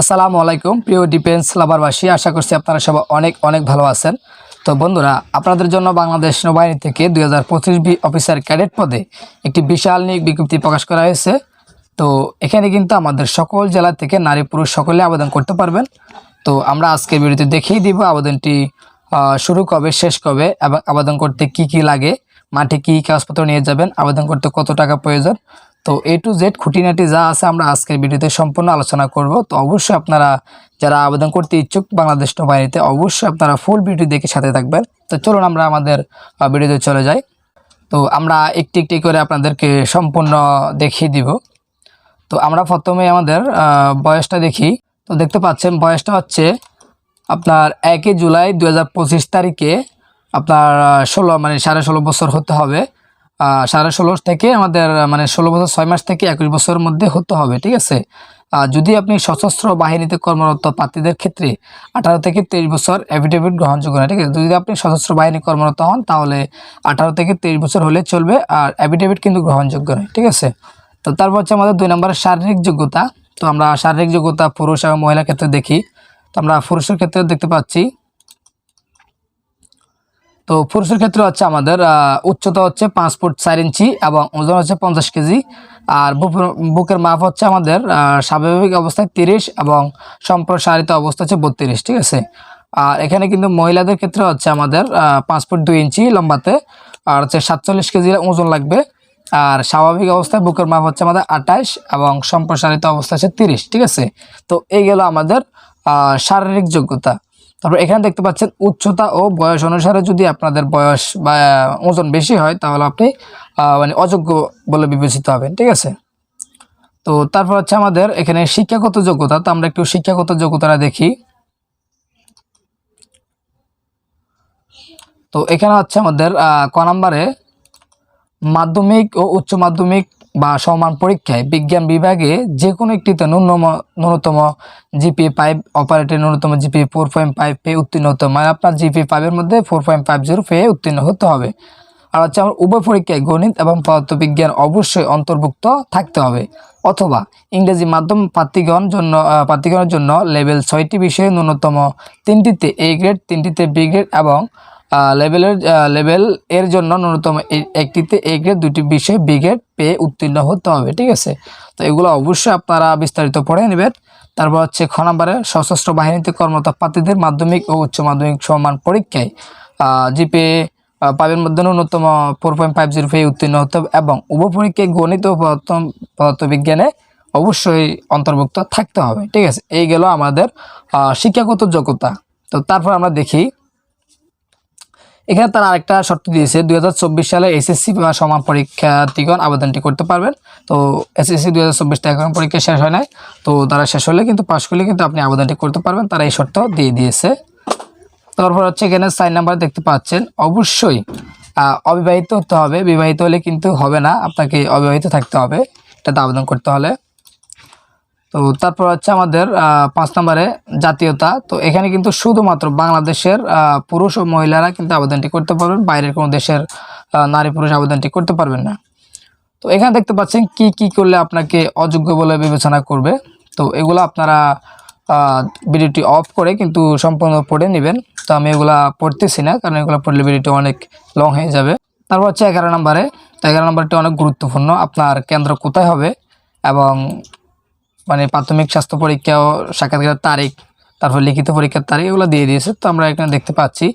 আসসালামু আলাইকুম, প্রিয় ডিফেন্স লাভারবাসী, আশা করছি আপনারা সবাই অনেক অনেক ভালো আছেন। তো বন্ধুরা, আপনাদের জন্য বাংলাদেশ নৌবাহিনী থেকে দুই হাজার অফিসার ক্যাডেট পদে একটি বিশাল নিয়োগ বিজ্ঞপ্তি প্রকাশ করা হয়েছে। তো এখানে কিন্তু আমাদের সকল জেলা থেকে নারী পুরুষ সকলে আবেদন করতে পারবেন। তো আমরা আজকের ভিডিওতে দেখিয়ে দিব আবেদনটি শুরু কবে, শেষ কবে, এবং আবেদন করতে কি কি লাগে, মাঠে কী কাগজপত্র নিয়ে যাবেন, আবেদন করতে কত টাকা প্রয়োজন তো এ টু জেড খুঁটিনাটি যা আছে আমরা আজকের ভিডিওতে সম্পূর্ণ আলোচনা করব। তো অবশ্যই আপনারা যারা আবেদন করতে ইচ্ছুক বাংলাদেশ নৌবাহিনীতে, অবশ্যই আপনারা ফুল ভিডিও দেখে সাথে থাকবেন। তো চলুন আমরা আমাদের ভিডিওতে চলে যাই। তো আমরা একটি একটি করে আপনাদেরকে সম্পূর্ণ দেখিয়ে দিব। তো আমরা প্রথমে আমাদের বয়সটা দেখি। তো দেখতে পাচ্ছেন বয়সটা হচ্ছে আপনার একই জুলাই দু হাজার পঁচিশ তারিখে আপনার ষোলো মানে সাড়ে ষোলো বছর হতে হবে। সাড়ে ষোলো থেকে আমাদের মানে ষোলো বছর, ছয় মাস থেকে একুশ বছরের মধ্যে হতে হবে, ঠিক আছে? যদি আপনি সশস্ত্র বাহিনীতে কর্মরত প্রার্থীদের ক্ষেত্রে আঠারো থেকে তেইশ বছর অ্যাফিডেভিট গ্রহণযোগ্য নয় ঠিক আছে? যদি আপনি সশস্ত্র বাহিনী কর্মরত হন, তাহলে আঠারো থেকে তেইশ বছর হলে চলবে আর অ্যাফিডেভিট কিন্তু গ্রহণযোগ্য নয়, ঠিক আছে? তো তারপর হচ্ছে আমাদের দুই নম্বরের শারীরিক যোগ্যতা। তো আমরা শারীরিক যোগ্যতা পুরুষ এবং মহিলার ক্ষেত্রে দেখি। তো আমরা পুরুষের ক্ষেত্রে দেখতে পাচ্ছি তো পুরুষের ক্ষেত্রে হচ্ছে আমাদের উচ্চতা হচ্ছে পাঁচ ফুট চার ইঞ্চি এবং ওজন হচ্ছে পঞ্চাশ কেজি। আর বুকের- মাপ হচ্ছে আমাদের স্বাভাবিক অবস্থায় তিরিশ এবং সম্প্রসারিত অবস্থা হচ্ছে বত্রিশ, ঠিক আছে? আর এখানে কিন্তু মহিলাদের ক্ষেত্রে হচ্ছে আমাদের পাঁচ ফুট দুই ইঞ্চি লম্বাতে, আর হচ্ছে সাতচল্লিশ কেজি ওজন লাগবে। আর স্বাভাবিক অবস্থায় বুকের মাপ হচ্ছে আমাদের আঠাশ এবং সম্প্রসারিত অবস্থা হচ্ছে তিরিশ, ঠিক আছে? তো এই গেল আমাদের শারীরিক যোগ্যতা। তারপর এখানে দেখতে পাচ্ছেন উচ্চতা ও বয়স অনুসারে যদি আপনাদের বয়স বা ওজন বেশি হয়, তাহলে আপনি মানে অযোগ্য বলে বিবেচিত হবেন, ঠিক আছে? তো তারপর হচ্ছে আমাদের এখানে শিক্ষাগত যোগ্যতা, তো আমরা একটু শিক্ষাগত যোগ্যতাটা দেখি। তো এখানে হচ্ছে আমাদের ক নাম্বারে মাধ্যমিক ও উচ্চ মাধ্যমিক বা সমান পরীক্ষায় বিজ্ঞান বিভাগে যে কোনো একটিতে ন্যূনতম ন্যূনতম জিপি ফাইভ অপারেটের ন্যূনতম জিপি ফোর পয়েন্ট ফাইভ পেয়ে উত্তীর্ণ হতে মানে আপনার জিপি ফাইভের মধ্যে ফোর পয়েন্ট ফাইভ জিরো পেয়ে উত্তীর্ণ হতে হবে। আর হচ্ছে আমার উভয় পরীক্ষায় গণিত এবং পদার্থবিজ্ঞান অবশ্যই অন্তর্ভুক্ত থাকতে হবে। অথবা ইংরেজি মাধ্যম প্রার্থীগণ জন্য প্রার্থীগণের জন্য লেভেল ছয়টি বিষয়ে ন্যূনতম তিনটিতে এ গ্রেড তিনটিতে বি গ্রেড এবং লেভেলের লেভেল এর জন্য ন্যূনতম একটিতে এ গ্রেড দুটি বিষয়ে বি গ্রেড পেয়ে উত্তীর্ণ হতে হবে, ঠিক আছে? তো এগুলো অবশ্যই আপনারা বিস্তারিত পড়ে নেবেন। তারপর হচ্ছে খ নম্বরে, সশস্ত্র বাহিনীতে কর্মরত প্রার্থীদের মাধ্যমিক ও উচ্চ মাধ্যমিক সমান পরীক্ষায় জিপে পাবের মধ্যে ন্যূনতম ফোর পয়েন্ট ফাইভ জিরো পেয়ে উত্তীর্ণ হতে হবে এবং উভয় পরীক্ষায় গণিত ও পদার্থ পদার্থবিজ্ঞানে অবশ্যই অন্তর্ভুক্ত থাকতে হবে, ঠিক আছে? এই গেল আমাদের শিক্ষাগত যোগ্যতা। তো তারপর আমরা দেখি এখানে তারা আরেকটা শর্ত দিয়েছে, দুই হাজার চব্বিশ সালে এসএসসি বা সমান পরীক্ষার্থীগণ আবেদনটি করতে পারবেন। তো এসএসসি দুই হাজার চব্বিশটা এখন পরীক্ষা শেষ হয় নাই, তো তারা শেষ হলে কিন্তু পাশ করলে কিন্তু আপনি আবেদনটি করতে পারবেন, তারা এই শর্ত দিয়ে দিয়েছে। তারপর হচ্ছে এখানে সাইন নাম্বার দেখতে পাচ্ছেন, অবশ্যই অবিবাহিত হতে হবে, বিবাহিত হলে কিন্তু হবে না, আপনাকে অবিবাহিত থাকতে হবে, এটাতে আবেদন করতে হলে। তো তারপর হচ্ছে আমাদের পাঁচ নম্বরে জাতীয়তা। তো এখানে কিন্তু শুধুমাত্র বাংলাদেশের পুরুষ ও মহিলারা কিন্তু আবেদনটি করতে পারবেন, বাইরের কোনো দেশের নারী পুরুষ আবেদনটি করতে পারবেন না। তো এখানে দেখতে পাচ্ছেন কি কি করলে আপনাকে অযোগ্য বলে বিবেচনা করবে। তো এগুলো আপনারা ভিডিওটি অফ করে কিন্তু সম্পূর্ণ পড়ে নেবেন। তো আমি এগুলা পড়তেছি না, কারণ এগুলো পড়লে ভিডিওটি অনেক লং হয়ে যাবে। তারপর হচ্ছে এগারো নম্বরে। তো এগারো নম্বরটি অনেক গুরুত্বপূর্ণ। আপনার কেন্দ্র কোথায় হবে এবং মানে প্রাথমিক স্বাস্থ্য পরীক্ষা ও সাক্ষাৎকারের তারিখ তারপর লিখিত পরীক্ষার তারিখ এগুলো দিয়ে দিয়েছে। তো আমরা এখানে দেখতে পাচ্ছি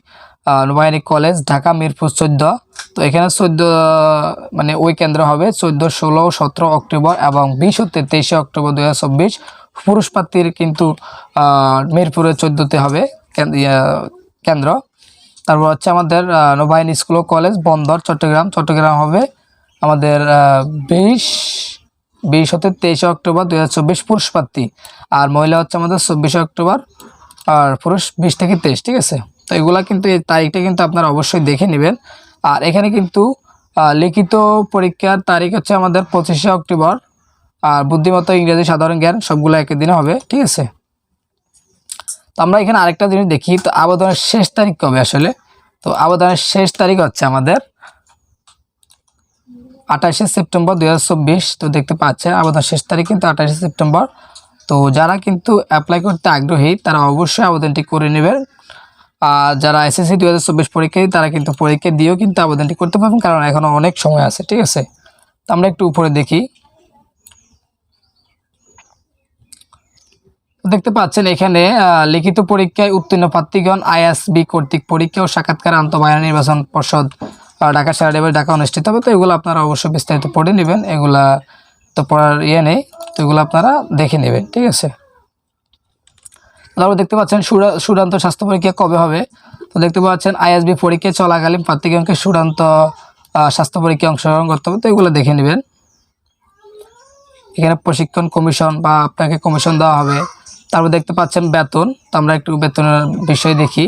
নৌবাহিনী কলেজ ঢাকা মিরপুর চোদ্দ। তো এখানে চোদ্দ মানে ওই কেন্দ্র হবে চোদ্দ ষোলো সতেরো অক্টোবর এবং বিশ ও তেইশে অক্টোবর দু হাজার চব্বিশ। পুরুষ কিন্তু আহ, মিরপুরে চোদ্দোতে হবে কেন- কেন্দ্র। তারপর হচ্ছে আমাদের নৌবাহিনী স্কুল ও কলেজ বন্দর চট্টগ্রাম। চট্টগ্রাম হবে আমাদের বিশ বিশ হতে তেইশে অক্টোবর দু হাজার চব্বিশ পুরুষ আর মহিলা হচ্ছে আমাদের চব্বিশে অক্টোবর আর পুরুষ বিশ থেকে তেইশ, ঠিক আছে? তো এগুলা কিন্তু এই তারিখটা কিন্তু আপনারা অবশ্যই দেখে নেবেন। আর এখানে কিন্তু লিখিত পরীক্ষার তারিখ হচ্ছে আমাদের পঁচিশে অক্টোবর। আর বুদ্ধিমত্তা, ইংরেজি, সাধারণ জ্ঞান সবগুলো একই দিনে হবে, ঠিক আছে? তো আমরা এখানে আরেকটা জিনিস দেখি, তো আবেদনের শেষ তারিখ কবে আসলে? তো আবেদনের শেষ তারিখ হচ্ছে আমাদের আঠাশে সেপ্টেম্বর দু হাজার চব্বিশ, তো দেখতে পাচ্ছেন আবেদন শেষ তারিখ কিন্তু আঠাশে সেপ্টেম্বর। তো যারা কিন্তু অ্যাপ্লাই করতে আগ্রহী, তারা অবশ্যই আবেদনটি করে নেবেন। আর যারা এসএসসি দু হাজার চব্বিশ পরীক্ষায় তারা কিন্তু পরীক্ষা দিয়েও কিন্তু আবেদনটি করতে পারবেন, কারণ এখনও অনেক সময় আছে, ঠিক আছে? তো আমরা একটু উপরে দেখি। দেখতে পাচ্ছেন এখানে লিখিত পরীক্ষায় উত্তীর্ণ প্রার্থীগণ আইএসবি কর্তৃক পরীক্ষা ও সাক্ষাৎকার আন্তঃবাহিনী নির্বাচন পর্ষদ ঢাকা সারা ঢাকা অনুষ্ঠিত হবে, তো এগুলো আপনারা অবশ্যই বিস্তারিত পড়ে নেবেন। এগুলা তো পড়ার ইয়ে নেই, তো এগুলো আপনারা দেখে নেবেন, ঠিক আছে? তারপর দেখতে পাচ্ছেন চূড়ান্ত স্বাস্থ্য পরীক্ষা কবে হবে? তো দেখতে পাচ্ছেন আইএসবি পরীক্ষা চলাকালীন প্রার্থীগণকে চূড়ান্ত স্বাস্থ্য পরীক্ষায় অংশগ্রহণ করতে হবে, তো এগুলো দেখে নেবেন। এখানে প্রশিক্ষণ কমিশন বা আপনাকে কমিশন দেওয়া হবে। তারপর দেখতে পাচ্ছেন বেতন, তো আমরা একটু বেতনের বিষয় দেখি।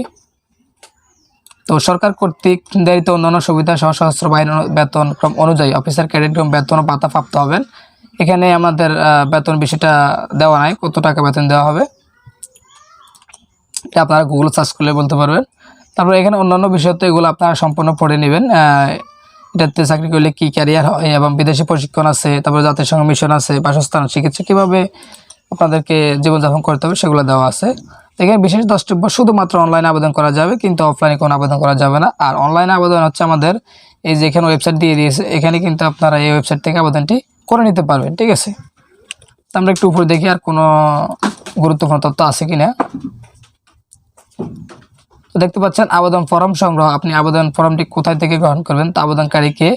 তো সরকার কর্তৃক নির্ধারিত অন্যান্য সুবিধা সহ সশস্ত্র বাহিনীর বেতন ক্রম অনুযায়ী অফিসার ক্যাডেট ক্রম বেতন ও ভাতা প্রাপ্ত হবেন। এখানে আমাদের বেতন বিষয়টা দেওয়া নাই, কত টাকা বেতন দেওয়া হবে। এটা আপনারা গুগল সার্চ করলে বলতে পারবেন। তারপর এখানে অন্যান্য বিষয় তো এগুলো আপনারা সম্পূর্ণ পড়ে নেবেন। এটাতে চাকরি করলে কি ক্যারিয়ার হয় এবং বিদেশি প্রশিক্ষণ আছে, তারপর জাতিসংঘ মিশন আছে, বাসস্থান, চিকিৎসা, কীভাবে আপনাদেরকে জীবনযাপন করতে হবে সেগুলো দেওয়া আছে। এখানে বিশেষ দ্রষ্টব্য শুধুমাত্র অনলাইনে আবেদন করা যাবে, কিন্তু অফলাইনে কোনো আবেদন করা যাবে না। আর অনলাইনে আবেদন হচ্ছে আমাদের এই যে এখানে ওয়েবসাইট দিয়ে দিয়েছে, এখানে কিন্তু আপনারা এই ওয়েবসাইট থেকে আবেদনটি করে নিতে পারবেন, ঠিক আছে? তো আমরা একটু উপরে দেখি আর কোনো গুরুত্বপূর্ণ তথ্য আছে কিনা। তো দেখতে পাচ্ছেন, আবেদন ফর্ম সংগ্রহ, আপনি আবেদন ফর্মটি কোথায় থেকে গ্রহণ করবেন? তো আবেদনকারীকে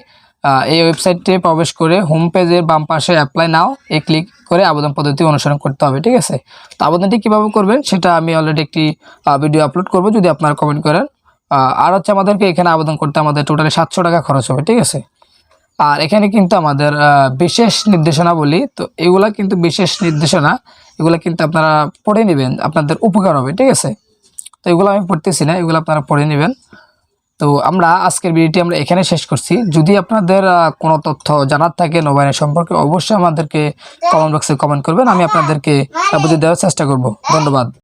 এই ওয়েবসাইটে প্রবেশ করে হোম পেজের বাম পাশে অ্যাপ্লাই নাও এ ক্লিক করে আবেদন পদ্ধতি অনুসরণ করতে হবে, ঠিক আছে? তো আবেদনটি কীভাবে করবেন সেটা আমি অলরেডি একটি ভিডিও আপলোড করব, যদি আপনারা কমেন্ট করেন। আর হচ্ছে আমাদেরকে এখানে আবেদন করতে আমাদের টোটালি সাতশো টাকা খরচ হবে, ঠিক আছে? আর এখানে কিন্তু আমাদের বিশেষ নির্দেশনা বলি তো এগুলা কিন্তু বিশেষ নির্দেশনা, এগুলা কিন্তু আপনারা পড়ে নেবেন, আপনাদের উপকার হবে, ঠিক আছে? তো এগুলো আমি পড়তেছি না, এগুলো আপনারা পড়ে নেবেন। তো আমরা আজকের ভিডিওটি আমরা এখানে শেষ করছি। যদি আপনাদের কোনো তথ্য জানার থাকে নবায়নের সম্পর্কে, অবশ্যই আমাদেরকে কমেন্ট বক্সে কমেন্ট করবেন। আমি আপনাদেরকে বুঝে দেওয়ার চেষ্টা করব। ধন্যবাদ।